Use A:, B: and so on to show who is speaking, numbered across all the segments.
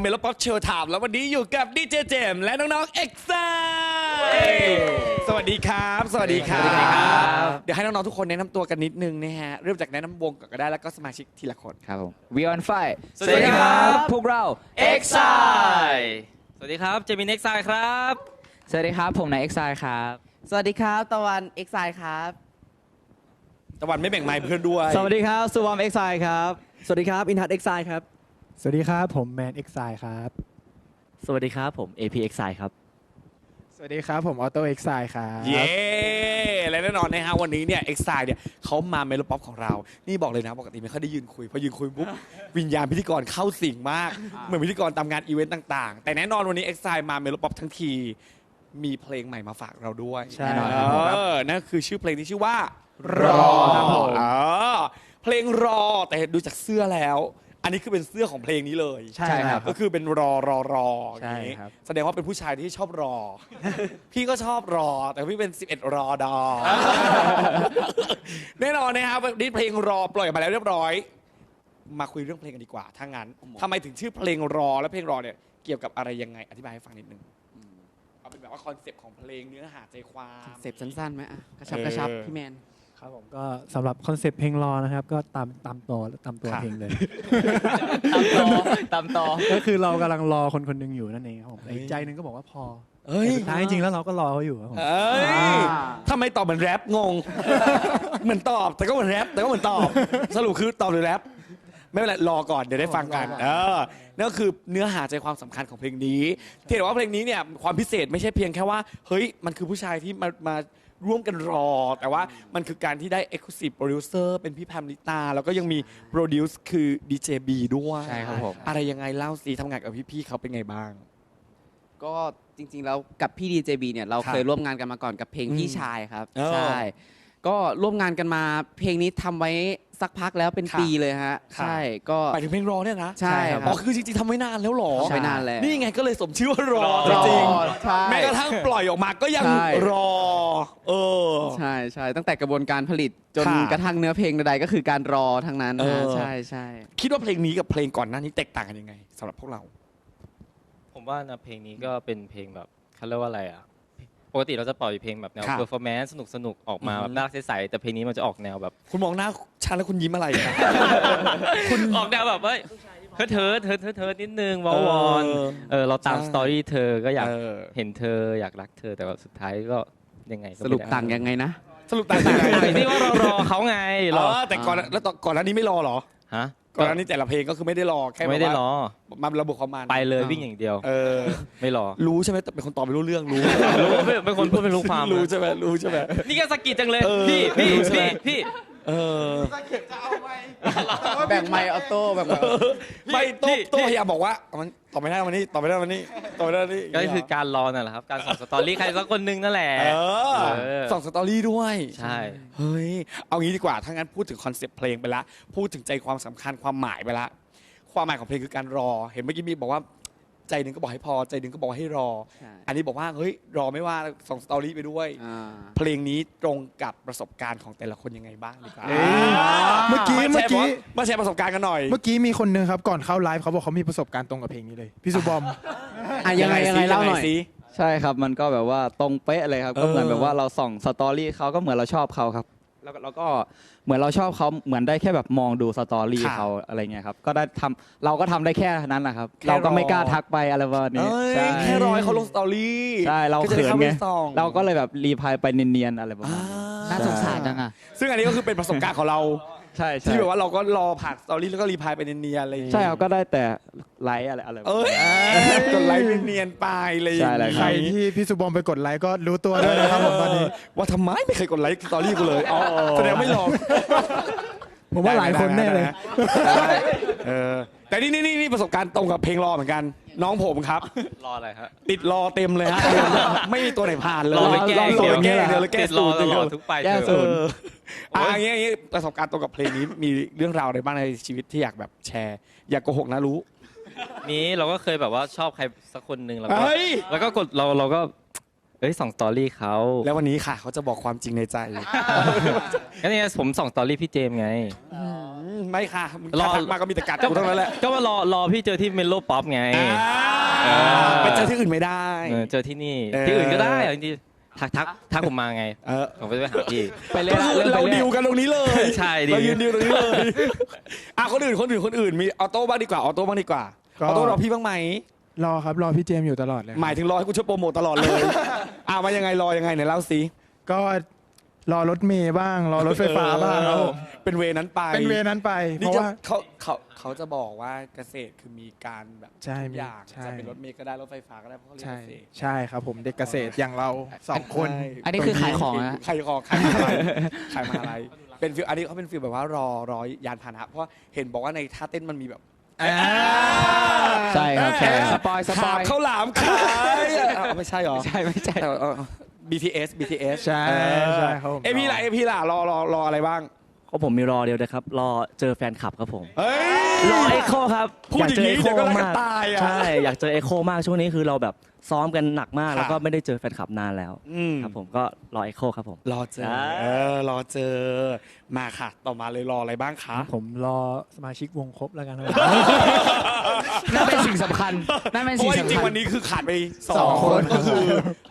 A: เมโลป๊อปเชลถามแล้ววันนี้อยู่กับดีเจเจมส์และน้องๆเอ็กซ่าสวัสดีครับสวัสดีครับ
B: สวัสดีครับ
A: เดี๋ยวให้น้องๆทุกคนแนะนำตัวกันนิดนึงนะฮะ เริ่มจากแนะนำวงก่อนก็ได้แล้วก็สมาชิกทีละคน
B: ครับผม We on Fire
C: สวัสดีครับ
B: พวกเรา
C: Exile สวัสดีครับ เจมิน Exile ครับ
B: สวัสดีครับ ผมนาย Exile ครับ
D: สวัสดีครับ ตะวันเอ็กไซครับ
A: ตะวันไม่แบ่งไมค์เพื่อนด้วย
E: สวัสดีครับ สุวรรณเอ็กไซครับ สวัสดีครับ อินทัศเอ็กไซครับ
F: สวัสดีครับ ผมแมนเอ็กไซครับ
C: สวัสดีครับ ผม AP Exile ครับ
F: สวัสดีครับ ผมออโต้เอ็กไซครับ
A: เย้และแน่นอนนะฮะวันนี้เนี่ยเอ็กซ่าเนี่ยเขามาเมโลป๊อปของเรา นี่บอกเลยนะปกติไม่ค่อยได้ยืนคุยพอยืนคุยปุ๊บวิญญาณพิธีกรเข้าสิงมาก เหมือนพิธีกรตามงานอีเวนต์ต่างๆ แต่แน่นอนวันนี้เอ็กซ่ามาเมโลป๊อปทั้งที มีเพลงใหม่มาฝากเราด้วย
F: ใช่
B: แน่นอน
A: เอ
B: ครับ
A: อนั่นคือชื่อเพลงที่ชื่อว่ารอ
F: ครับผม
A: เออเพลงรอแต่ดูจากเสื้อแล้ว อันนี้คือเป็นเสื้อของเพลงนี้เลย
F: ใช่ครับ
A: ก็คือเป็นรอรอรออ
F: ใช่
A: ย่างนี้
F: ครับ
A: แสดงว่าเป็นผู้ชายที่ชอบรอ พี่ก็ชอบรอ แต่พี่เป็น 11 รอดอ แน่นอนนะครับนี่เพลงรอปล่อยออกมาแล้วเรียบร้อย มาคุยเรื่องเพลงกันดีกว่าถ้างั้นทำไมถึงชื่อเพลงรอและเพลงรอเนี่ยเกี่ยวกับอะไรยังไง อธิบายให้ฟังนิดนึงเอาเป็นแบบว่าคอนเซปต์ของเพลงเนื้อหาใจความ
D: เสพสั้นๆไหมอะกระชับกระชับ
A: เออ
D: พี่แมน
F: ครับผมก็สำหรับคอนเซปต์เพลงรอนะครับ ก็ตามตามตัวตามตัว
A: ครับ
F: เพลงเลย
B: ตามต่อตามต่อ
F: ก็คือเรากำลังรอคนคนหนึ่งอยู่นั่นเองครับผมแต่อีกใจหนึ่งก็บอกว่าพอ
A: เอ้ย
F: แต่สุดท้ายจริงๆแล้วเราก็รอเขาอยู่ครับผม
A: เอ้ยทำไมตอบเหมือนแรปงง เหมือนตอบแต่ก็เหมือนแรปแต่ก็เหมือนตอบ สรุปคือตอบหรือแรปไม่เป็นไรรอก่อนเดี๋ยวได้ฟังกัน
F: รอก่อน
A: เออนั่นก็คือเนื้อหาใจความสำคัญของเพลงนี้ที่เห็นว่าเพลงนี้เนี่ยความพิเศษไม่ใช่เพียงแค่ว่า เฮ้ยมันคือผู้ชายที่มามา ร่วมกันรอ แต่ว่ามันคือการที่ได้ Exclusive Producer เป็นพี่แพมลิตา แล้วก็ยังมี Produce คือ DJB ด้วย
B: ใช่ครับผม
A: อะไรยังไงเล่าสิทำงานกับพี่ๆเขาเป็นไงบ้าง
D: ก็จริงๆแล้วกับพี่ดีเจบีเนี่ยเรา
A: ครับ
D: เคยร่วมงานกันมาก่อนกับเพลง
A: อืม
D: พี่ชายครับ
A: เออ
D: ใช่ ก็ร่วมงานกันมาเพลงนี้ทำไว้สักพักแล้วเป็น
A: ครับ
D: ปีเลยฮะ
A: ครับ
D: ใช่ก็
A: หมายถึงเพลงรอเนี่ยนะ
D: ใช่ครับ
A: อ๋อคือจริงๆทำไว้นานแล้วเหรอ
D: ทำไว้นานแล้ว
A: นี่ไงก็เลยสมชื่อว่ารอ
D: รอ
A: จริง
D: ใช่
A: ๆแม้กระทั่งปล่อยออกมาก็ยัง
D: ใช่
A: รอ เออ
D: ใช่ใช่ตั้งแต่กระบวนการผลิตจน
A: ค่ะ
D: กระทั่งเนื้อเพลงใดๆก็คือการรอทั้งนั้น
A: เออ
D: ฮะใช่ใช่
A: คิดว่าเพลงนี้กับเพลงก่อนหน้านี้แตกต่างกันยังไงสำหรับพวกเรา
C: ผมว่านะเพลงนี้ก็เป็นเพลงแบบเขาเรียกว่าอะไรอะ ปกติเราจะปล่อยเพลงแบบแนว
A: ครับ
C: เพอร์ฟอร์แมนซ์สนุกสนุกๆออกมา
A: อือฮึ
C: แบบน่ารักใสๆแต่เพลงนี้มันจะออกแนวแบบ
A: คุณมองหน้าฉันแล้วคุณยิ้มอะไรอะ
C: ออกแนวแบบเฮ้ยเธอเธอเธอเธอเธอนิดนึงวอลวอน
A: เออ
C: เออเราตาม
A: ใช่
C: สตอรี่เธอก็อยาก
A: เออ
C: เห็นเธออยากรักเธอแต่ว่าสุดท้ายก็ ยังไงก็
D: ส
C: ไม่
D: รุป
C: ได้
D: ต่างยังไงนะ
A: สรุปต่างกันยังไง
C: ต่างที่ว่าเรารอเขาไง
A: เอ
C: รอ
A: อแต่ก่อนแล้วตอนก่อนหน้านี้ไม่รอเหรอ
C: ฮะ
A: ก่อนหน้านี้แต่ละเพลงก็คือไม่ได้รอแค่แบบ
C: ไม่ได้
A: ว่าร
C: อ
A: มาระบุความมัน
C: ไปเลย
D: อ่า
C: วิ่งอย่างเดียว
A: เออ
C: ไม่รอ
A: รู้ใช่ไหมแต่เป็นคนตอบไม่รู้เรื่องรู้
C: รู้เป็นคนพูดเป็นรู้ความ
A: รู้
C: นะ
A: ใช่ไหมรู้ใช่ไหม
C: นี่ก็สะกิดจังเลย
A: เออ
C: พี่พี่
A: รู้ใช่ไหม
C: พี่พี่
A: เออ
D: แบ่งไมค์ออโต้แบ่งไมค์
A: ไม่โต้
C: พี่
A: โต้
C: พี่
A: พยายามบอกว่ามันตอบไม่ได้วันนี้ตอบไม่ได้วันนี้ตอบไม่ได้วันนี้
C: ก็คือการรอนั่นแหละครับ การส่งสตอรี่ใครสักคนหนึงนั่นแหละ
A: เออ
C: เออ
A: ส่องสตอรี่ด้วย
C: ใช่
A: เฮ้ยเอางี้ดีกว่าถ้างั้นพูดถึงคอนเซปต์เพลงไปละพูดถึงใจความสำคัญความหมายไปละความหมายของเพลงคือการรอ เห็นเมื่อกี้มีบอกว่า ใจหนึ่งก็บอกให้พอใจหนึ่งก็บอกให้รอ
D: ใช่
A: อันนี้บอกว่าเฮ้ยรอไม่ว่าส่งสตอรี่ไปด้วย
D: อ่า
A: เพลงนี้ตรงกับประสบการณ์ของแต่ละคนยังไงบ้างดีกว่า
F: เอ้ยเมื่อกี้าเมื่อกี้
A: แชร์มาแชร์ประสบการณ์กันหน่อย
F: เมื่อกี้มีคนหนึงครับก่อนเข้าไลฟ์เขาบอกเขามีประสบการณ์ตรงกับเพลงนี้เลยพี่สุบอม
D: อะยังไงยังไงเล่าหน่อย
A: สิ
B: ใช่ครับมันก็แบบว่าตรงเป๊ะเลยครับ ก็เหมือน
A: เออ
B: แบบว่าเราส่องสตอรี่เขาก็เหมือนเราชอบเขาครับ แล้วก็เราก็เหมือนเราชอบเขาเหมือนได้แค่แบบมองดูสตอรี่
A: ค่ะ
B: เขาอะไรเงี้ยครับ ก็ได้ทำเราก็ทำได้แค่นั้นนะครับ
A: แค่
B: เราก็ไม่
A: รอ
B: กล้าทักไปอะไรประมาณนี้
A: เอ้ย
B: ใช่
A: แค่รอให้เขาลงสตอรี่
B: ใช่เรา
A: ก็จะได้
B: เขิน
A: เข้า
B: ไง
A: ไปส่อง
B: เราก็เลยแบบรีพลายไปเนียนๆอะไรประมาณ
A: อ่า
B: นี้
D: น่าสงสารจังอะ
A: ซึ่งอันนี้ก็คือเป็นประสบการณ์ของเรา
B: ใช่ใช่
A: ที่แบบว่าเราก็รอผ่านสตอรี่แล้วก็รีพลายไปเนียนๆอะไรอย่างเงี้ย
B: ใช่ครับก็ได้แต่ไลค์อะไรอะไรแบบ
A: เอ้ยกดไลค์เนียนๆไปเลย
B: ใช่เลย
F: ใครที่พี่สุบอมไปกดไลค์ก็รู้ตัวด้วยนะครับผมตอนนี้
A: ว่าทำไมไม่เคยกดไลค์สตอรี่กูเลยอ๋อแสดงไม่ลอง
F: ผมว่าหลายคนแน่เลย
A: ได้เออ แต่นี่นี่นี่นี่ประสบการณ์ตรงกับเพลงรอเหมือนกัน น้องผมครับ
C: รออะไรฮะ
A: ติดรอเต็มเลยฮะ ไม่มีตัวไหนผ่านเลย
C: รอไปแก้
A: รอไปแก้
C: เดี๋
A: เดี๋
C: ย
A: ยววแล้วแก้
C: ติดร
A: สู
C: อ
A: ตร
C: ตลอด
A: เดียว
C: ทุกไป
B: แก้
C: เถ
B: สู
C: อะ
B: ตร
A: เอออะอย่างเงี้ยอย่างเงี้ยประสบการณ์ตรงกับเพลงนี้มีเรื่องราวอะไรบ้างในชีวิตที่อยากแบบแชร์ อยากโกหกนะรู้
C: นี้เราก็เคยแบบว่าชอบใครสักคนหนึ่งแล้วก็
A: เฮ้ย
C: แล้วก็กดเราเราก็ เอ้ยส่องสตอรี่เขา
A: แล้ววันนี้ค่ะ เขาจะบอกความจริงในใจ
C: งั้นเนี่ยผมส่องสตอรี่พี่เจมส์ไง
A: ไม่ค่ะมึง
C: รอ
A: ทักมาก็มีแต่กัดกูเท่านั้นแหละ
C: ก็มารอรอพี่เจอที่เมโลป๊อปไง
A: อ่าไปเจอที่อื่นไม่ได้
C: เออเจอที่นี่
A: เออ
C: ที่อื่นก็ได้อะจริงๆทักทักทักผมมาไง
A: เออ
C: ผมไปไปหาพี่
D: ไปเลย
A: ก็คือเราดิวกันตรงนี้เลย
C: ใช่ดิ
A: เรายืนดิวตรงนี้เลยอะคนอื่นคนอื่นคนอื่นมีออโต้บ้างดีกว่าออโต้บ้างดีกว่า
G: ก็
A: ออโต้รอพี่บ้างไหม
G: รอครับ รอพี่เจมส์อยู่ตลอดเลย
A: หมายถึงรอให้กูช่วยโปรโมทตลอดเลย อะมายังไงรอยังไงไหนเล่าสิ
G: ก็รอรถเมย์บ้าง รอรถไฟฟ้าบ้างครับผม
A: เป็นเวนั้นไป
G: เป็นเวนั้นไป เพ
A: นี่
G: ราะ
A: จะ
G: ว่า
A: เขาเขาเขาจะบอกว่าเกษตรคือมีการแบบ
G: ใช่
A: ทุกอย่าง
G: ใช่
A: จะเป็นรถเมล์ก็ได้รถไฟฟ้าก็ได้เพราะเขาเรียน
G: ใช่
A: เกษตร
G: ใช่ครับผมเด็กเกษตรอย่างเราสองคน
A: ใช่
D: อันนี้คือขายของนะ
A: ขายของขายมาอะไรขายมาอะไรเป็นฟิลอันนี้เขาเป็นฟิลแบบว่ารอรอ ยานพาหนะเพราะว่าเห็นบอกว่าในท่าเต้นมันมีแบบ
D: ใช่ครับใช่สปอยสป
A: ขา
D: อบย
A: ข้าวหลามขายอะไม่ใช่หรอ
D: ใช่ไม่ใช่
A: เออเออ BTS BTS
G: ใช่ใช่ครับผม
A: เอพีล่ะเอพีล่ะรอรอรออะไรบ้าง
E: ก็ผมมีรอเดียวนะครับ รอเจอแฟนคลับครับผม
A: เฮ้ย
E: รอเอ็กโคครับ
A: พูดอย่างนี้
E: นี้
A: เดี๋ยวก็รักกันตายอะ
E: ใช่ อยากเจอเอ็กโคมากช่วงนี้คือเราแบบซ้อมกันหนักมาก
A: ค่ะ
E: แล้วก็ไม่ได้เจอแฟนคลับนานแล้ว
A: อืม
E: ครับผมก็รอเอ็กโคครับผม
A: รอเจอ
E: ใช่
A: เออ รอเจอ มาค่ะ ต่อมาเลยรออะไรบ้างคะ
F: ผมรอสมาชิกวงครบแล้วกันครับ
D: นั่นเป็นสิ่งสำคัญ นั่นเป็น
A: เพราะ
D: สิ่ง
A: ว่าจ
D: สำ
A: ริง
D: คั
A: ๆ
D: ญ
A: วันนี้คือขาดไปส
G: ส
A: อ
G: องง
A: ค
G: คนน
A: ก็คือ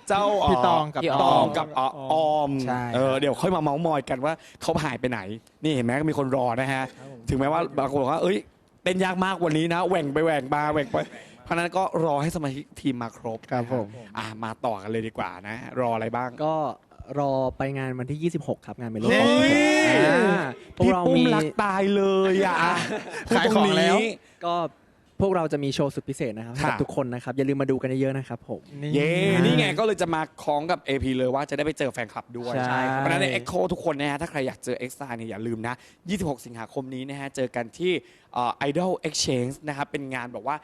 A: เจ้า
G: พี่ตองกับ
D: พี่
A: ต
G: ต
A: อ
G: องง
A: กับอออม
G: ใช่
A: เออเดี๋ยวค่อยมาเมาส์มอยกันว่าเขาหายไปไหน นี่เห็นไหมก็มีคนรอนะฮะ ถึงแม้ว่าบางคนบอกว่าเอ้ยเต้นยากมากวันนี้นะแหว่งไปแหว่งมาแหว่งไป เพราะฉะนั้นก็รอให้สมาชิกทีมมาครบ
G: ครับผม
A: อะมาต่อกันเลยดีกว่านะ รออะไรบ้าง
E: ก็รอไปงานวันที่ 26 ครับงานเมโล
A: เฮ้ย
E: พวก
A: พี่
E: เรา
A: ปุ้ม
E: มี
A: รักตายเลยอะพูด
G: ขาย
A: ตร
G: ของ
A: นี้
G: แล้ว
E: ก็ พวกเราจะมีโชว์สุดพิเศษนะครับให้กับ
A: ค่ะ
E: ทุกคนนะครับ อย่าลืมมาดูกันเยอะๆนะครับผม
A: เย้นี่ไงก็เลยจะมาคล้องกับ AP เลยว่าจะได้ไปเจอแฟนคลับด้วย
E: ใช่
A: เพราะฉะนั้นใน Echo ทุกคนนะฮะถ้าใครอยากเจอ X เนี่ยอย่าลืมนะ 26 สิงหาคมนี้นะฮะเจอกันที่เอ่อ Idol Exchange นะครับเป็นงานแบบว่า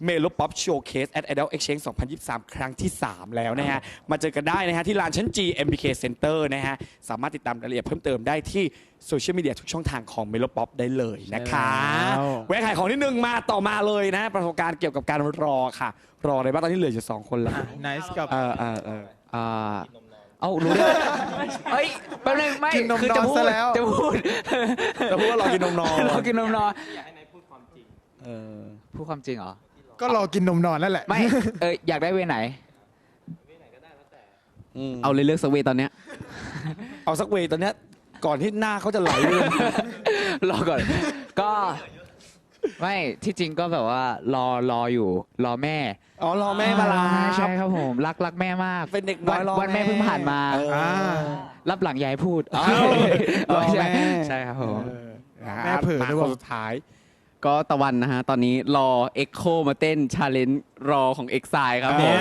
A: Melo Melo Pop Showcase at Idol Exchange 2023 ครั้งที่ 3 แล้วนะฮะ มาเจอกันได้นะฮะ ที่ลานชั้น G MBK Center นะฮะ สามารถติดตามรายละเอียดเพิ่มเติมได้ที่โซเชียลมีเดียทุกช่องทางของ Melo Pop ได้เลยนะคะ
G: ใช่แล้ว
A: แวะขายของนิดนึงมาต่อมาเลยนะ ประสบการณ์เกี่ยวกับการรอค่ะ รออะไรบ้างตอนนี้เหลืออยู่สองคนแล้ว
G: ไนซ์กับ
A: เออเออเออ
D: อ่าเอารู้ได้เฮ้ยแป๊บนึงไม่
G: กินนม
D: คือน
G: อน
D: จะพู
G: ซะ
D: ด
G: แล้ว
D: จะพูด
A: จะพูดว่ารอกินนมนอน
D: เรากินนมนอน
A: เออ
D: พูดความจริงเหรอ
G: ก็รอกินนมนอนนั่นแหละ
D: ไม่ เอออยากได้เวไหน
A: อืม
D: เอาเลยเลือกสกเวย์ตอนเนี้ย
A: เอาสักเวย์ตอนเนี้ยก่อนที่หน้าเขาจะไหลเลย
D: รอก่อน ก็ไม่ที่จริงก็แบบว่ารอรออยู่ รอแม่
A: อ๋อรอแม่มาลา
D: ใช่ครับผมรักรักแม่มาก
A: เป็นเด็กน้อยรอ
D: วันแม่เพิ่งผ่านมา
A: เออ
D: รับหลังยายพูด
A: รอ
D: ใช่
A: แม่
D: ใช่ครับผม
G: แม่เผลอหรือเปล่า
A: คนสุดท้าย
D: ก็ตะวันนะฮะ ตอนนี้รอเอ็กโคมาเต้นชาเลนจ์รอของเอ็กซครับผม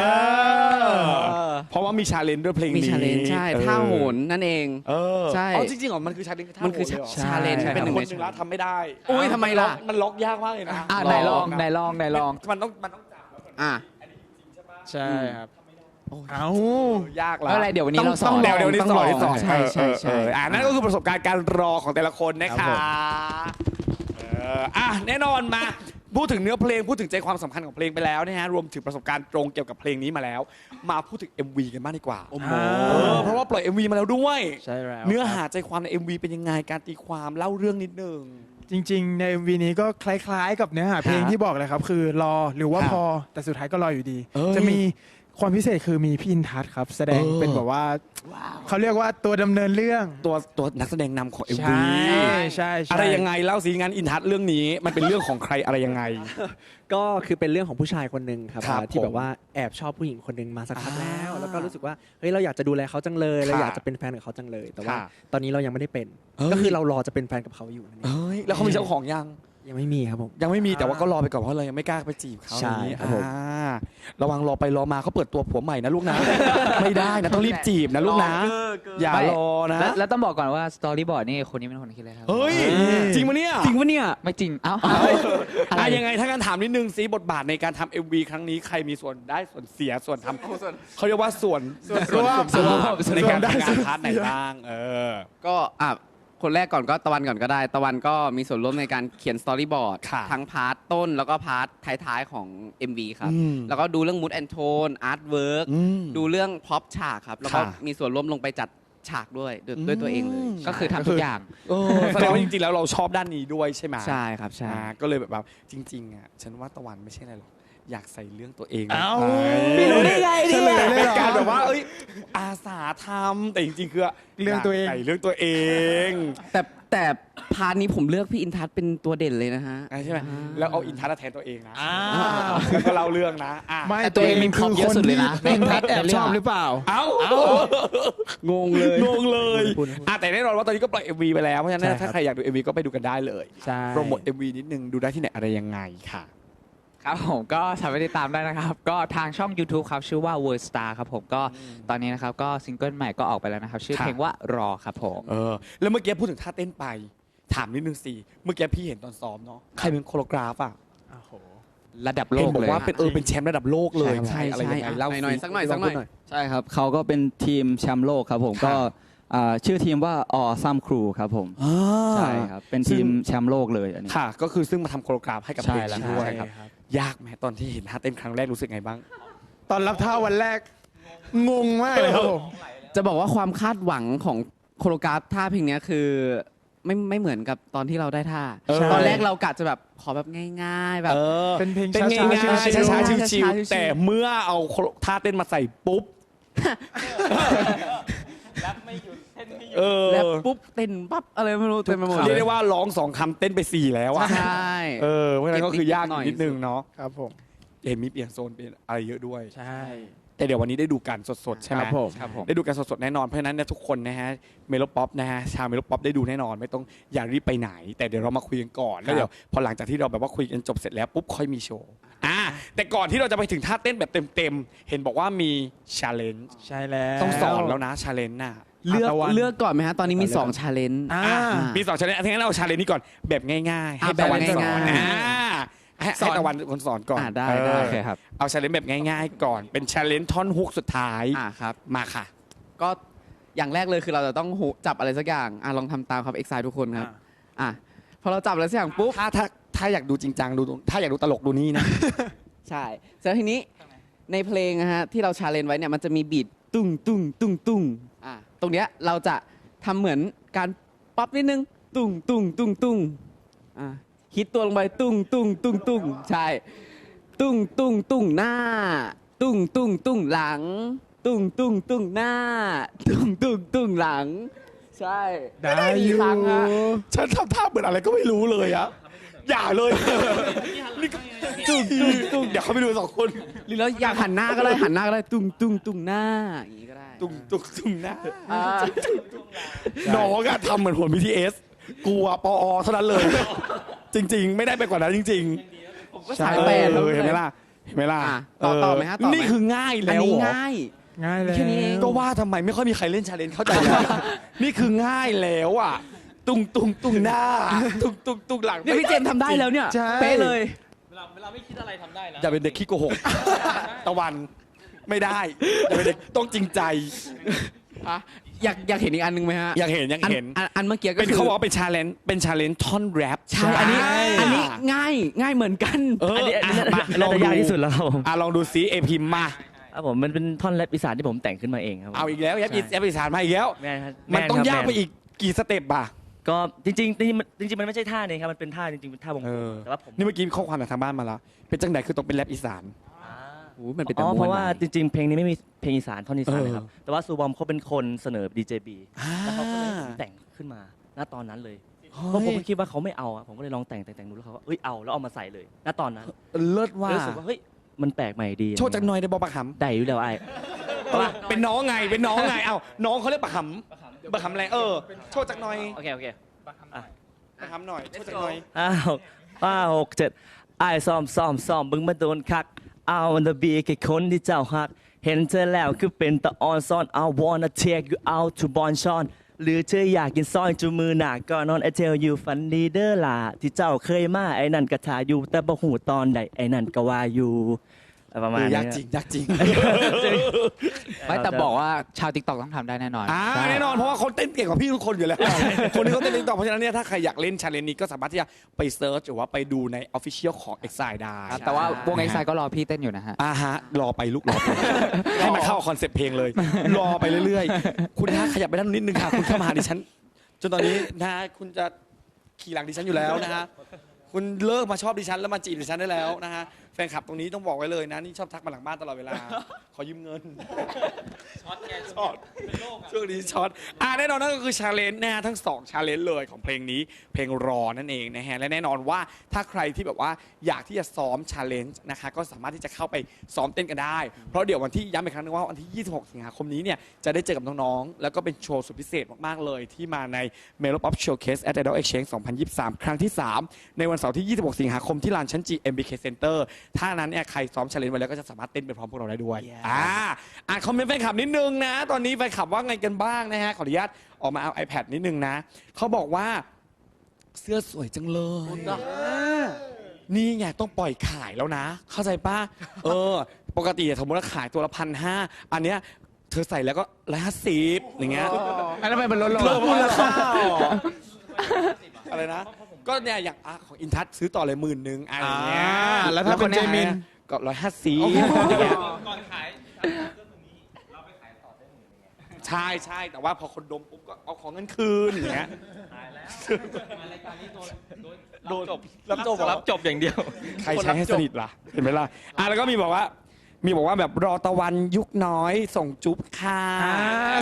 A: เออ เพราะว่ามีชาเลนจ์ด้วยเพลง
D: มี
A: นี้
D: ชาเลนจ์ใช่
A: เออ
D: ท่าโหนนั่นเอง
A: เออ
D: ใช่
A: อ๋อจริงๆเหรอมันคือชาเลนจ์ท่า
D: มันคือ
A: โหเลยเหร
D: ชาเลนจ์
A: ใช่
D: เป็นหนึ่ง
A: ค
D: ใน
A: นหนึ่งละทำไม่ได้
D: อุ๊ยทำไมล่ะ
A: มันล็อกยากมากเลยนะ
D: อะไหนลองไหนลองไหนลอง
A: มันต้องมันต้องจับ
D: อะ
G: ใช่ครับ เอา
A: ยากละ
D: ไม่เป็นไรเดี๋ยววันนี้เราสอน
A: เดี๋ยวเดี๋ยววันนี้
D: ต้
A: ส
D: ง
A: อน
D: ล
A: ที่สอน
D: ใช่ใช่ใช่
A: เออเออเอออ่านั่นก็คือประสบการณ์การรอของแต่ละคนนะ
G: ครั
A: คะ
G: บผม
A: เอออะแน่นอนมา พูดถึงเนื้อเพลงพูดถึงใจความสำคัญของเพลงไปแล้วนะฮะรวมถึงประสบการณ์ตรงเกี่ยวกับเพลงนี้มาแล้ว มาพูดถึง MV กันบ้างดีกว่า
G: โอ้โห
A: เออเพราะว่าปล่อย MV มาแล้วด้วย
E: ใช่แล้ว
A: เนื้อหาใจความใน MV เป็นยังไงการตีความเล่าเรื่องนิดนึง
G: จริง ๆ ใน MV นี้ก็คล้าย ๆ กับเนื้อหาเพลง
A: ครับ
G: ที่บอกเลยครับ คือรอหรือว่า
A: ครับ
G: พอแต่สุดท้ายก็รออยู่ดี
A: เอ้ย
G: จะมี ความพิเศษคือมีพี่อินทัศน์ครับ แสดง
A: เออ
G: เป็นแบบว่าเขาเรียกว่าตัวดำเนินเรื่อง
A: ตัวตัวนักแสดงนำของ MV
G: ใช่ใช่ใช่
A: อะไรยังไงเล่าสิงานอินทัศน์เรื่องนี้มันเป็นเรื่องของใครอะไรยังไง
E: ก็คือเป็นเรื่องของผู้ชายคนหนึ่งครับ
A: ครับ
E: ที่
A: ผม
E: แบบว่าแอบชอบผู้หญิงคนหนึ่งมาสักพักแล้ว
A: อ่า
E: แล้วก็รู้สึกว่าเฮ้ยเราอยากจะดูแลเขาจังเลยเรา
A: ค่ะ
E: อยากจะเป็นแฟนกับเขาจังเลย แต่ว่า
A: ค่ะ
E: ตอนนี้เรายังไม่ได้เป็น
A: เอ้ย
E: ก็คือเรารอจะเป็นแฟนกับเขาอยู่นั่นเอง
A: เอ้ยแล้วเขามีเจ้าของยัง
E: ยังไม่มีครับผม
A: ยังไม่มีแต่ว่าก็รอไปก่อนเพราะเรายังไม่กล้าไปจีบเขา
E: ใช่
A: อย่างนี้
E: ครับผม
A: อ่าระวังรอไปรอมาเขาเปิดตัวผัวใหม่นะลูกนะ ไม่ได้นะต้องรีบจีบนะลูกนะ อย่ารอนะ
D: แล้วแล้วต้องบอกก่อนว่าสตอรี่บอร์ดนี่คนนี้เป็นคนคิดเลยครับ
A: เฮ้ยจริงปะเนี่ย
D: จริงปะเนี่ยไม่จริง เอ้า
A: อะ
D: อะไร
A: อะยังไงถ้างั้นถามนิดนึงซิบทบาทในการทำ MV ครั้งนี้ใครมีส่วนได้ส่วนเสียส่วนทำเขาเรียกว่าส่วน
G: ส่วนร่วม
A: ส่วนร่วม
G: ส่วน
A: ในการ
G: ได้
A: ทำงา
G: ส่
A: น
G: วน
A: พาร์ทไหนบ้างเออ
D: ก็อะ คนแรกก่อนก็ตะวันก่อนก็ได้ ตะวันก็มีส่วนร่วมในการเขียนสตอรี่บอร์ด
A: ค่ะ
D: ทั้งพาร์ทต้นแล้วก็พาร์ทท้ายๆของ MV ครับ
A: อืม
D: แล้วก็ดูเรื่องมูดแอนโทนอาร์ตเวิร์ก
A: อืม
D: ดูเรื่องพ็อปฉากครับ แล้วก็
A: ค่ะ
D: มีส่วนร่วมลงไปจัดฉากด้วยด้วยด้วยตัวเองเลย
A: อืม
D: ก็คือทำทุกอย่าง
A: เออแสดงว่าจริงๆแล้วเราชอบด้านนี้ด้วยใช่ไหม
D: ใช่ครับใช่
A: อ่าก็เลยแบบว่าจริงๆอะฉันว่าตะวันไม่ใช่อะไรหรอก อยากใส่เรื่องตัวเอง
G: เอ้า
A: ไป
G: ไม่รู้ได้ไงเนี่ย
A: เป็นการแบบว่า เอ้ย อาสาทำแต่จริงๆคือ
G: เรื่องตัวเอง
A: ยากใส่เรื่องตัวเอง
D: แต่แต่พาร์ทนี้ผมเลือกพี่อินทัศน์เป็นตัวเด่นเลยนะฮะ
A: อ่าใช่ไหมแล้วเอาอินทัศน์แทนตัวเองนะ
G: อ้า
A: แล้วก็เล่าเรื่องนะอะ
G: ไม่
D: แต่ตัวเองมี
G: คือ
D: เยอะ
G: คน
D: สุดเลย
G: ที่
D: นะ
G: อินทัศน์แอบชอบหรือเปล่า
A: เอ้า
D: งงเลย
A: งงเลยอะแต่แน่นอนว่าตอนนี้ก็ปล่อย MV ไปแล้ว เพราะฉะนั้น
F: ใช่ครับ
A: ถ้าใครอยากดู MV ก็ไปดูกันได้เลย
F: ใช่
A: โปรโมท MV นิดนึง ดูได้ที่ไหนอะไรยังไงค่ะ
D: ครับผมก็สามารถติดตามได้นะครับ ก็ทางช่อง YouTube ครับ ชื่อว่า World Star ครับผมก็ตอนนี้นะครับ ก็ซิงเกิลใหม่ก็ออกไปแล้วนะครับ ชื่อ
A: ครับ
D: เพลงว่ารอครับผม
A: เออ แล้วเมื่อกี้พูดถึงท่าเต้นไป ถามนิดนึงสิ เมื่อกี้พี่เห็นตอนซ้อมเนาะใครเป็นโคโรกราฟอะ
D: ระดับโล
A: เห็น
D: ก
A: บอก
D: เลย
A: ว่าเป็นเออเป็นแชมป์ระดับโลกเลย
D: ใช่
A: อะไร
D: ใช่
A: ยังไง
D: อะ
A: เล่า
D: หน่อยๆสักหน่อยสักหน่อย
A: ลงพูด
B: ใช่ครับเขาก็เป็นทีมแชมป์โลกครับผม
A: ครับ
B: ก็อ่าชื่อทีมว่าออซัมครูครับผม
A: อ่า
B: ใช่ครับเป็นทีมแชมป์โลกเลยอันนี้
A: ค่ะ ก็คือซึ่งมาทำโคโรกราฟให้กับ
B: ใช่
A: เพลง
B: แล้ว
A: นี้ด้วย
B: ใช่ครับ
A: ยากไหมตอนที่เห็นท่าเต้นครั้งแรกรู้สึกไงบ้าง
G: ตอนรับท่าวันแรก งงมากเลยครับผม
D: จะบอกว่าความคาดหวังของโคโรกราฟท่าเพลงเนี้ยคือไม่ไม่เหมือนกับตอนที่เราได้ท่า
A: เออ
D: ตอนแรกเรากะจะแบบขอแบบง่าย ๆ แบบ
A: เออ
G: เป็นเพลง
A: เต้น
G: ช้า
A: ง่าย
G: ๆ
A: ๆ ช้าๆ
G: ชิว
A: ชิว
D: ช้าๆชิว
A: ๆ
D: ๆ
A: แต่เมื่อเอาท่าเต้นมาใส่ปุ๊บ เออ
D: แล้วปุ๊บเต้นปั๊บอะไรไม่รู้เต็มไปหมด
A: เรียก
D: เล
A: ได้
D: ย
A: ว่าร้องสองคำเต้นไปสี่แล้วอะ
D: ใช่
A: เออเพราะฉะนั้นก็คือยากอยู่นิดนึงเนาะ
G: ๆครับผม
A: เห็นมีเปลี่ยนโซนเปลี่ยนอะไรเยอะด้วย
G: ใช่
A: แต่เดี๋ยววันนี้ได้ดูกันสดๆใช่ไหม
G: ครับผม
D: ครับผม
A: ได้ดูกันสดๆแน่นอนเพราะฉะนั้นเนี่ยทุกคนนะฮะเมโลป๊อปนะฮะชาวเมโลป๊อปได้ดูแน่นอนไม่ต้องอย่ารีบไปไหน แต่เดี๋ยวเรามาคุยกันก่อนแล้วเดี๋ยวพอหลังจากที่เราแบบว่าคุยกันจบเสร็จแล้วปุ๊บค่อยมีโชว์อ่าแต่ก่อนที่เราจะไปถึงท่าเต้นแบบเต็มๆเห็นบอกว่ามีชาเลนจ์
G: ใช่แล้ว
A: ต้องสอนแล้วนะชาเลนจ์น่ะ
D: เลือก
G: ตะวัน
D: เลือกก่อนไหมฮะ ตอนนี้มี2ชาเลนจ์
G: อ่า
A: อะมีสองชาเลนจ์ทั้งนั้นเราชาเลนจ์นี้ก่อนแบบง่ายๆ ให้
D: อะ
A: ตะวัน
D: แบบ
A: สอน
D: ง่ายๆ
A: อ่าให้ให้ตะวันคนสอนก่อน
D: อ่าได้
A: เออ
D: ได้
B: โอเคครับ
A: เอาชาเลนจ์แบบง่าย ๆ ก่อน เป็นชาเลนจ์ท่อนฮุกสุดท้าย
D: อ่าครับ
A: มาค่ะ
D: ก็อย่างแรกเลยคือเราจะต้องหูจับอะไรสักอย่างอะลองทำตามครับเอ็กซ์ทุกคนครับ อะพอเราจับอะไรสักอย่างปุ๊บ
A: ถ้าถ้าถ้าอยากดูจริงจังดูถ้าอยากดูตลกดูนี่นะ
D: ใช่เสร็จแล้วทีนี้ในเพลงนะฮะที่เราชาเลนจ์ไว้เนี่ยมันจะมีบีทตุ้งตุ้งตุ้งตุ้งอะ ตรงเนี้ยเราจะทำเหมือนการป๊อปนิดนึงตุ้งตุ้งตุ้งตุ้งอะฮิตตัวลงไปตุ้งตุ้งตุ้งตุ้งใช่ ตุ้งตุ้งตุ้งหน้า ตุ้งตุ้งตุ้งหลัง ตุ้งตุ้งตุ้งหน้า ตุ้งตุ้งตุ้งหลัง ใช่
G: ได้อ
D: กี่
G: ยู่
D: ครั้งฮะ
A: ฉันทำท่าเหมือนอะไรก็ไม่รู้เลยอะ อย่าเลยนี่ก็ตุ้งตุ้งตุ้งเดี๋ยวเขาไปดูสองคน
D: หรือเราอยากหันหน้าก็ได้หันหน้าก็ได้ตุ้งตุ้งตุ้งหน้าอย่างนี้ก็ได้
A: ตุ้งตุ้งตุ้งนะ
D: อ่า
A: น้องอะทำเหมือนหัว BTS กลัวปอเท่านั้นเลย จริง ๆ ไม่ได้ไปกว่านั้นจริง
D: ก็
A: ๆ
D: สายแปด
A: เออเห็นไหมล่ะเห็นไหมล่ะ
D: อะต่อต่อไหมฮะต่อไหม
A: นี่คือง่าย
D: อัน
A: แล้ว
D: นี้
A: เหรอ
D: ง่าย
G: ง่ายแล้ว
D: แค่นี้เอง
A: ก็ว่าทำไมไม่ค่อยมีใครเล่นชาเลนจ์เข้าใจแล้วนี่คือง่ายแล้วอะ ตุ้งตุ้งตุ้งหน้า ตุ้งตุ้งตุ้งหลัง
D: เนี่ยพี่เจมส์ทำได้แล้วเนี่ย
G: ใช่
D: เป๊ะเลย
C: เวลาเวลาไม่คิดอะไรทำได้นะ
A: อย่าเป็นเด็กขี้โกหก ตะวันไม่ได้อย่าเป็นเด็กต้องจริงใจ
D: อะอยากอยากเห็นอีกอันหนึงไหมฮะ
A: อยากเห็นอยาก
D: อัน
A: เห็น
D: อันอันเมื่อกี้ก็
A: เป็น
D: คือ
A: เขาบอกว่าเป็นชาเลนจ์เป็นชาเลนจ์ท่อนแรป
D: ใช่อันนี้อันนี้ง่ายง่ายเหมือนกัน
A: เออ
H: อันนี้อันนี้
A: อะมาล
H: น่า
A: อง
H: จะ
A: ดู
H: ยากที่สุดแล้วครับผม
A: อะลองดูซิเอพิมมา
H: ครับผมมันเป็นท่อนแรปอีสานที่ผมแต่งขึ้นมาเองครับผม
A: เอาอีกแล้วแอปอีแอปอีสานมาอีกแล้ว
H: แม่นครับ
A: มันต้อง
H: แครับ
A: ยากไป
H: แม่น
A: อีกกี่สเต็ปอะ
H: ก็จริงๆจริงๆมันจริงๆมันไม่ใช่ท่านี้ครับมันเป็นท่าจริงๆเป็นท่าวง
A: เอก
H: ล
A: อ
H: มแต่ว่าผม
A: นี่เมื่อกี้ข้อความจากทางบ้านมาแล้วเป็นจังไหนคือต้องเป็นแรปอีสาน
H: อ่า
D: โอ้โหมันเป็นแต่
H: อ๋อ
D: ม้
H: เพ
D: วน
H: ราะว่า
D: นะ
H: จริง ๆ เพลงนี้ไม่มีเพลงอีสานท่อนอีสาน
A: เออ
H: นะครับแต่ว่าซูบอมเขาเป็นคนเสนอดีเจบี
A: อ่า
H: แล้วเขาก็เลยแต่งขึ้นมาณตอนนั้นเลยเพราะผมก็คิดว่าเขาไม่เอาอะผมก็เลยลองแต่งแต่งแต่งดูแล้วเขาว่าเอ้ยเอาแล้วเอามาใส่เลยณตอนนั้น
A: เลิศว่า
H: รู้สึกว่าเฮ้ยมันแปลกใหม่ดี
A: โชว์จากหน้อยได้บอปะขำ
H: ได้อยู่แล้วไอ้
A: ว่าเป็นน้องไงเป็นน้องไงเอ้าน้องเขาเรียกปะขำ ปะขำอะไรเออ โชว์จากหน่อย
H: โอเค โอเค
A: ปะขำหน่อย โชว์จากหน่อย
H: อ้าวอ้าวหกเจ็ดไอ้ายซ้อมซ้อมซ้อมบึงมาโดนคัก เอาวันเดบีแค่คนที่เจ้าฮัก เห็นเธอแล้วคือเป็นตะออนซ่อน I wanna take you out to บอนชอนหรือเธออยากกินซอยจูมือหนาก่อนนอน I tell you ฟันดีเดอร์ล่ะที่เจ้าเคยมาไอ้นั่นกระทาอยู่แต่บ่หูตอนใดไอ้นั่นก็ว่าอยู่อะไร ประมาณ
A: เออ
H: นี้
A: ยากจริงยากจริง
I: ไม่แต่บอกว่าชาวติ๊กต็อกต้องทำได้แน่นอน
A: อ่า
I: ใช่
A: แน่นอนเพราะว่าเขาเต้นเก่งกว่าพี่ทุกคนอยู่แล้ว คนนี้เขาเต้นเก่งต่อเพราะฉะนั้นเนี่ยถ้าใครอยากเล่นชาเลนจ์นี้ก็สามารถที่จะไปเซิร์ชหรือว่าไปดูในออฟฟิเชียลของ e x i ได้
I: ครับแต่ว่าวงเอ็กไซก็รอพี่เต้นอยู่นะฮะ
A: อ่าฮะรอไปลูกรอไปให้มันเข้าคอนเซปต์เพลงเลย รอไปเรื่อยๆ คุณฮะขยับไปด้านนู้นนิดนึงค่ะคุณเข้ามาหาดิฉันจนตอนนี้นะฮะคุณจะขี่หลังดิฉันอยู่แล้วนะฮะ คุณเลิกมาชอบดิฉันแล้วมาจีบดิฉันได้แล้วนะฮะแฟนคลับตรงนี้ต้องบอกไว้เลยนะนี่ชอบทักมาหลังบ้านตลอดเวลา ขอยืมเงิน ช็อตแกช็อตช่วงนี้ช็อตอ่าแน่นอนนั่นก็คือชาเลนจ์นะฮะทั้งสองชาเลนจ์เลยของเพลงนี้ เพลงรอนั่นเองนะฮะและแน่นอนว่าถ้าใครที่แบบว่าอยากที่จะซ้อมชาเลนจ์นะคะก็สามารถที่จะเข้าไปซ้อมเต้นกันได้ เพราะเดี๋ยววันที่ย้ำอีกครั้งนึงว่าวันที่ 26 สิงหาคมนี้เนี่ยจะได้เจอกับน้องๆแล้วก็เป็นโชว์สุดพิเศษมากๆเลย ที่มาใน m e l o Pop Showcase at Idol Exchange 2023 ครั้งที่ 3 ในวันเสาร์ที่ 26 สิงหาคมที่ลานชั้น G MBK Center ถ้านั้นเนี่ยใครซ้อมชาเลนจ์ไว้แล้วก็จะสามารถเต้นไปพร้อมพวกเราได้ด้วยอ่าอ่านคอมเมนต์แฟนคลับนิดนึงนะ ตอนนี้แฟนคลับว่าไงกันบ้างนะฮะ ขออนุญาตออกมาเอา iPad นิดนึงนะ เขาบอกว่าเสื้อสวยจังเลย นี่ไงต้องปล่อยขายแล้วนะ เข้าใจป้ะ เออ ปกติสมมติว่าขายตัวละพันห้าอันเนี้ยเธอใส่แล้วก็ร้อยห้าสิบอย่างเงี้ย
G: อันนั้นมันลดลง
A: เพิ่มมูลค่าอะไรนะ ก็เนี่ยอย่างอะของอินทัศน์ซื้อต่อเลยหมื่นหนึ่งอะไรอย่างเงี้ย
G: อ่าแล้วถ้าเป็นเจมิน
A: ก็ร้อยห้าสิบอย่างเงี้ยใช่ใช่แต่ว่าพอคนดมปุ๊บก็เอาของเงินคืนอย่างเงี้ยโดนรับจบเหรอ
C: รับจบอย่างเดียว
A: ใครใช้ให้สนิทล่ะ เห็นไหมล่ะอะแล้วก็มีบอกว่า มีบอกว่าแบบรอตะวันยุคน้อย ส่งจุ๊บค่ะ
G: อ่า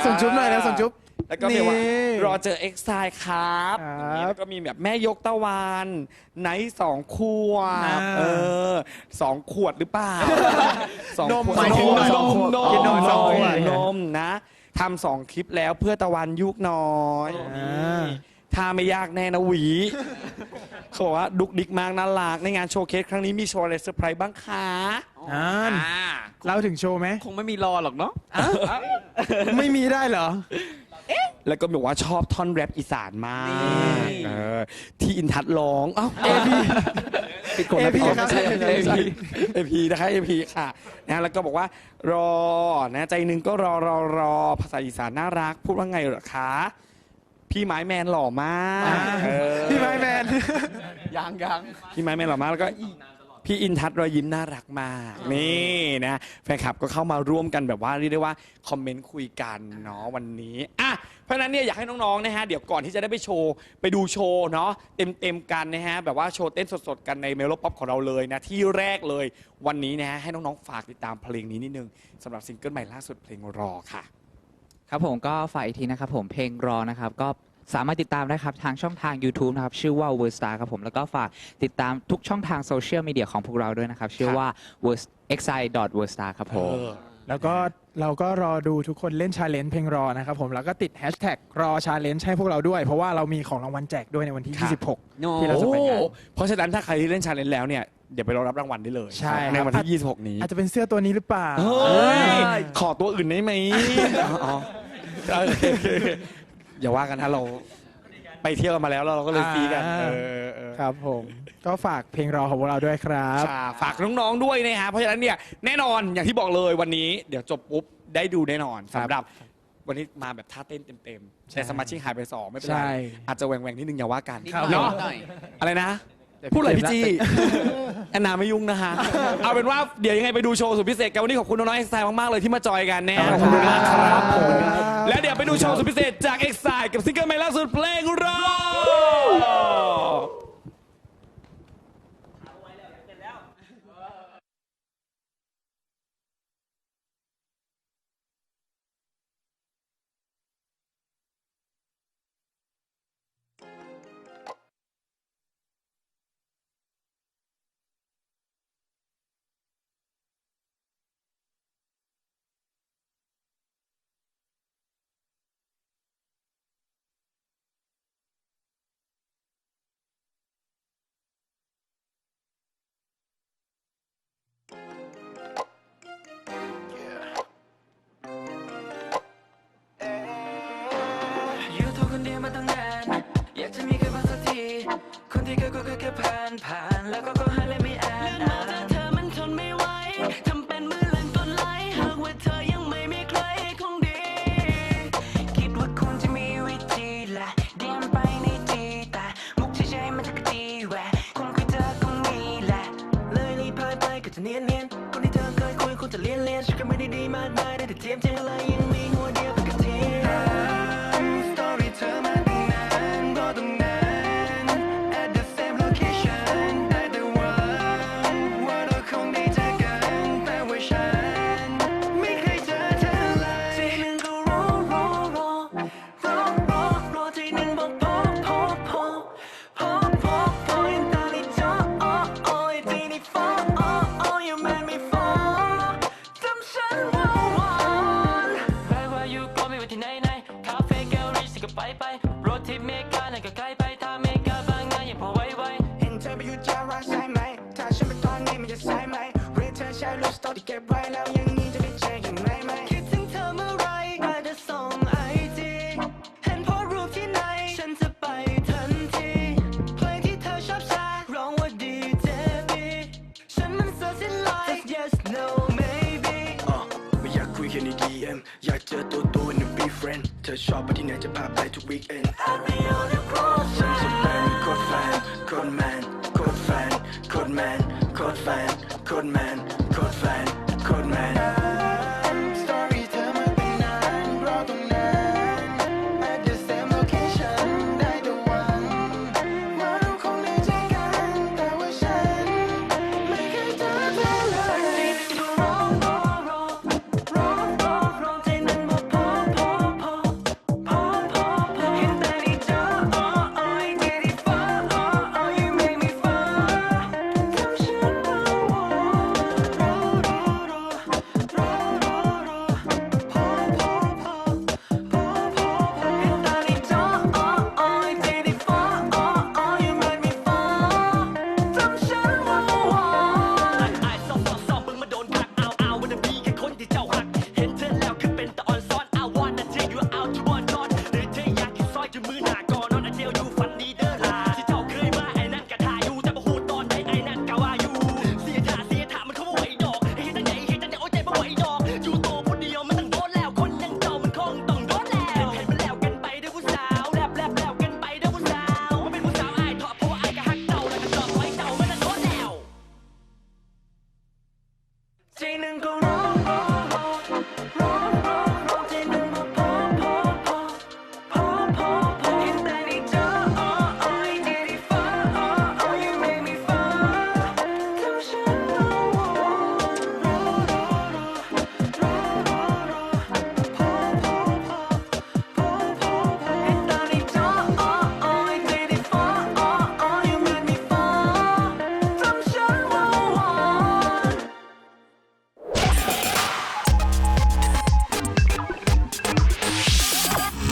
G: ส่งจุ๊บหน่อยนะส่งจุ๊บ
A: แล้วก็มีว่า
G: นี่
A: รอเจอเอ็กซ์ไซครับ
G: ครับ
A: อย่างนี้แล้วก็มีแบบแม่ยกตะวันไนท์สองขวด
G: อ่า
A: เออสองขวดหรือเปล่าสอง
G: นม
A: ขวด
G: หมายถึง
A: น
G: สอง
A: ม
G: ขวด
A: น
G: กินนม
A: ม
G: สองขวด
A: นมนะทำสองคลิปแล้วเพื่อตะวันยุคน้อย
G: อ่า
A: ถ้าไม่ยากแน่นะหวีเขาบอกว่าดุกดิกมากน่ารักในงานโชว์เคสครั้งนี้มีโชว์อะไรเซอร์ไพรส์บ้างคะ
G: อ่า
A: อ่า
G: เราถึงโชว์ไหม
D: คงไม่มีรอหรอกเนาะ
G: ไม่มีได้เหรอ
A: แล้วก็บอกว่าชอบท่อนแรปอีสานมากเออที่อินทัศน์ร้องเอ้า
G: เอพี
A: ผิดคนนะ
G: AP ครับ
A: เอพีเอพีนะคะเอพีค่ะนะแล้วก็บอกว่ารอนะใจหนึ่งก็รอรอรอภาษาอีสานน่ารัก พูดว่าไงเหรอคะ พี่ไม้แมนหล่อมากเออ
G: พี่ไม้แมน
D: ยังยัง
A: พี่ไม้แมนหล่อมากแล้วก็ พี่อินทัศน์รอยยิ้มน่ารักมากนี่นะแฟนคลับก็เข้ามาร่วมกันแบบว่าเรียกได้ว่าคอมเมนต์คุยกันเนาะวันนี้อะเพราะฉะนั้นเนี่ยอยากให้น้องๆนะฮะเดี๋ยวก่อนที่จะได้ไปโชว์ไปดูโชว์เนาะเต็มๆกันนะฮะแบบว่าโชว์เต้นสดๆกันในเมโลป๊อปของเราเลยนะที่แรกเลยวันนี้นะฮะให้น้องๆฝากติดตามเพลงนี้นิดนึงสำหรับซิงเกิลใหม่ล่าสุดเพลงรอค่ะ
I: ครับผมก็ฝากอีกทีนะครับผมเพลงรอนะครับก็ สามารถติดตามได้ครับ ทางช่องทาง YouTube นะครับ ชื่อว่า w o r d Star ครับผม แล้วก็ฝากติดตามทุกช่องทางโซเชียลมีเดียของพวกเราด้วยนะครับ ชื่อว่า w o r d e x i w o r d Star ครับผม
G: แล้วก็เราก็รอดูทุกคนเล่นชาเลนจ์เพลงรอนะครับผม แล้วก็ติดแฮชแท็กรอชาเลนจ์ให้พวกเราด้วย เพราะว่าเรามีของรางวัลแจกด้วยในวันที่
A: ครับ
G: 26 ที่เราจะไปงาน
A: โอ้เพราะฉะนั้นถ้าใครที่เล่นชาเลนจ์แล้วเนี่ยเดี๋ยวไปรอรับรางวัลได้เลย
G: ใช่
A: ในวัน
G: ครับ
A: ที่ 26 นี้
G: อาจจะเป็นเสื้อตัวนี้หรือเปล่า
A: เฮ้ยขอตัวอื่นได้ไหมอ๋อโอเคอ ย่าว่ากันถ้าเราไปเที่ยวกันมาแล้วแล้วเราก็เลยซีกัน
G: อ่า
A: เออเออ
G: ครับผม ก็ฝากเพลงรอของพวกเราด้วยครับ
A: ค่ะฝากน้องๆด้วยนะฮะเพราะฉะนั้นเนี่ยแน่นอนอย่างที่บอกเลยวันนี้เดี๋ยวจบปุ๊บได้ดูแน่นอน
G: ครับ
A: สำหรับ วันนี้มาแบบท่าเต้นเต็มๆแต่สมาชิกหายไปสองไม่เป็นไร
G: ใช่
A: อาจจะแหว่งๆนิดนึงอย่าว่ากัน
D: นิด
G: ครับ
D: หน่อย
A: เนาะ
D: นิดหน่อย
A: อะไรนะ พูดอะไรพี่จี้แอนนาไม่ยุ่งนะคะเอาเป็นว่าเดี๋ยวยังไงไปดูโชว์สุดพิเศษกันวันนี้ขอบคุณน้องๆเอ็กซ์ไซมากๆเลยที่มาจอยกันแน่
G: ขอบคุณมากครับ
A: ขอบคุณครับ และเดี๋ยวไปดูโชว์สุดพิเศษจากเอ็กซ์ไซกับซิงเกิลใหม่ล่าสุดเพลงรอ
J: 这都多能 be friend，这耍不停，这拍拍这 weekend。